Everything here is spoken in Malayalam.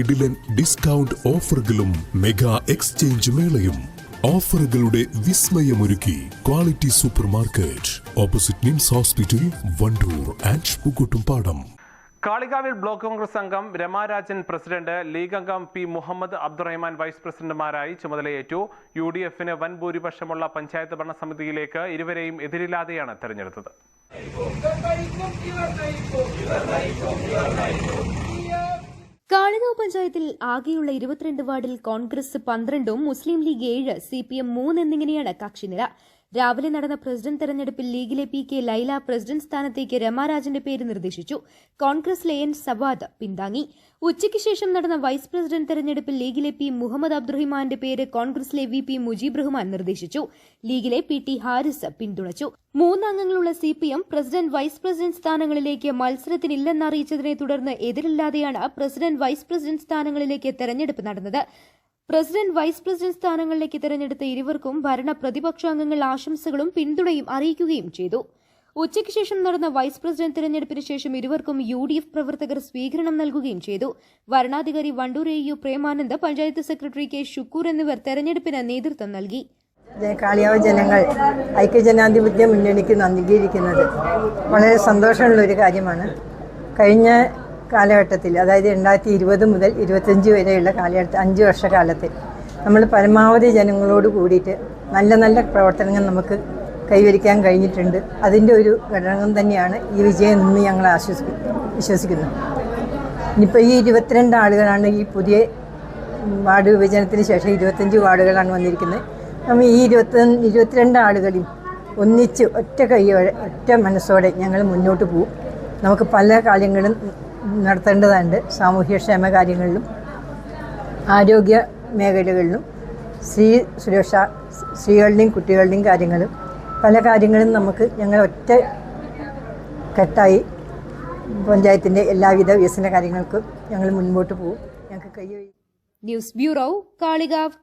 കിടിലൻ ഡിസ്കൗണ്ട് ഓഫറുകളും മെഗാ എക്സ്ചേഞ്ച് മേളയും. ഓഫറുകളുടെ വിസ്മയമൊരുക്കി quality supermarket opposite NIMS hospital Wandoor and Pookkottumpadam കാളികാവിൽ block Congress അംഗം രമാരാജൻ പ്രസിഡന്റ് ലീഗ് അംഗം പി മുഹമ്മദ് അബ്ദുറഹ്മാൻ വൈസ് പ്രസിഡന്റുമാരായി ചുമതലയേറ്റു. യു ഡി എഫിന് വൻ ഭൂരിപക്ഷമുള്ള പഞ്ചായത്ത് ഭരണസമിതിയിലേക്ക് ഇരുവരെയും എതിരില്ലാതെയാണ് തെരഞ്ഞെടുത്തത്. കാളികാവ് പഞ്ചായത്തിൽ ആകെയുള്ള ഇരുപത്തിരണ്ട് വാർഡിൽ കോൺഗ്രസ് പന്ത്രണ്ടും മുസ്ലിം ലീഗ് ഏഴ് സി പി എം മൂന്ന് എന്നിങ്ങനെയാണ് കക്ഷിനില രാവിലെ നടന്ന പ്രസിഡന്റ് തെരഞ്ഞെടുപ്പിൽ ലീഗിലെ പി കെ ലൈല പ്രസിഡന്റ് സ്ഥാനത്തേക്ക് രമാരാജന്റെ പേര് നിർദ്ദേശിച്ചു. കോൺഗ്രസിലെ എൻ സവാദ് പിന്താങ്ങി. ഉച്ചയ്ക്ക് ശേഷം നടന്ന വൈസ് പ്രസിഡന്റ് തെരഞ്ഞെടുപ്പിൽ ലീഗിലെ പി മുഹമ്മദ് അബ്ദുറഹിമാന്റെ പേര് കോൺഗ്രസിലെ വി പി മുജീബ് റഹ്മാൻ നിർദ്ദേശിച്ചു. ലീഗിലെ പി ടി ഹാരിസ് പിന്തുണച്ചു. മൂന്നംഗങ്ങളുള്ള C P M president vice president സ്ഥാനങ്ങളിലേക്ക് മത്സരത്തിനില്ലെന്നറിയിച്ചതിനെ തുടർന്ന് എതിരില്ലാതെയാണ് പ്രസിഡന്റ് വൈസ് പ്രസിഡന്റ് സ്ഥാനങ്ങളിലേക്ക് തെരഞ്ഞെടുപ്പ് നടന്നത്. പ്രസിഡന്റ് വൈസ് പ്രസിഡന്റ് സ്ഥാനങ്ങളിലേക്ക് തെരഞ്ഞെടുത്ത ഇരുവർക്കും ഭരണ പ്രതിപക്ഷ അംഗങ്ങൾ ആശംസകളും പിന്തുണയും അറിയിക്കുകയും ചെയ്തു. ഉച്ചയ്ക്ക് ശേഷം നടന്ന വൈസ് പ്രസിഡന്റ് തെരഞ്ഞെടുപ്പിന് ശേഷം ഇരുവർക്കും യു ഡി എഫ് പ്രവർത്തകർ സ്വീകരണം നൽകുകയും ചെയ്തു. വരണാധികാരി Wandoor A U Premanand panchayat secretary K Shukoor എന്നിവർ തെരഞ്ഞെടുപ്പിന് നേതൃത്വം നൽകി. കാളിയാവ് ജനങ്ങൾ ഐക്യജനാധിപത്യ മുന്നണിക്ക് നൽകിയിരിക്കുന്നത് വളരെ സന്തോഷമുള്ള ഒരു കാര്യമാണ്. കഴിഞ്ഞ കാലഘട്ടത്തിൽ അതായത് രണ്ടായിരത്തി ഇരുപത് മുതൽ ഇരുപത്തഞ്ച് വരെയുള്ള കാലഘട്ടത്തിൽ അഞ്ച് വർഷക്കാലത്തിൽ നമ്മൾ പരമാവധി ജനങ്ങളോട് കൂടിയിട്ട് നല്ല നല്ല പ്രവർത്തനങ്ങൾ നമുക്ക് കൈവരിക്കാൻ കഴിഞ്ഞിട്ടുണ്ട്. അതിന്റെ ഒരു ഘടകം തന്നെയാണ് ഈ വിജയം എന്ന് ഞങ്ങൾ ആശ്വസി വിശ്വസിക്കുന്നു. ഇനിയിപ്പോൾ ഈ ഇരുപത്തിരണ്ട് ആളുകളാണ് ഈ പുതിയ വാർഡ് വിഭജനത്തിന് ശേഷം ഇരുപത്തഞ്ച് വാർഡുകളാണ് വന്നിരിക്കുന്നത്. നമ്മൾ ഈ ഇരുപത്തി ഇരുപത്തിരണ്ട് ആളുകളും ഒന്നിച്ച് ഒറ്റ കൈയോടെ ഒറ്റ മനസ്സോടെ ഞങ്ങൾ മുന്നോട്ട് പോകും നമുക്ക് പല കാര്യങ്ങളും നടത്തേണ്ടതുണ്ട്. സാമൂഹ്യക്ഷേമ കാര്യങ്ങളിലും ആരോഗ്യ മേഖലകളിലും സ്ത്രീ സുരക്ഷ സ്ത്രീകളുടെയും കുട്ടികളുടെയും കാര്യങ്ങളും പല കാര്യങ്ങളും നമുക്ക് ഞങ്ങൾ ഒറ്റ കെട്ടായി പഞ്ചായത്തിന്റെ എല്ലാവിധ വികസന കാര്യങ്ങൾക്കും ഞങ്ങൾ മുൻപോട്ട് പോകും. ഞങ്ങൾക്ക് കൈ ന്യൂസ് ബ്യൂറോ കാളികാവ്.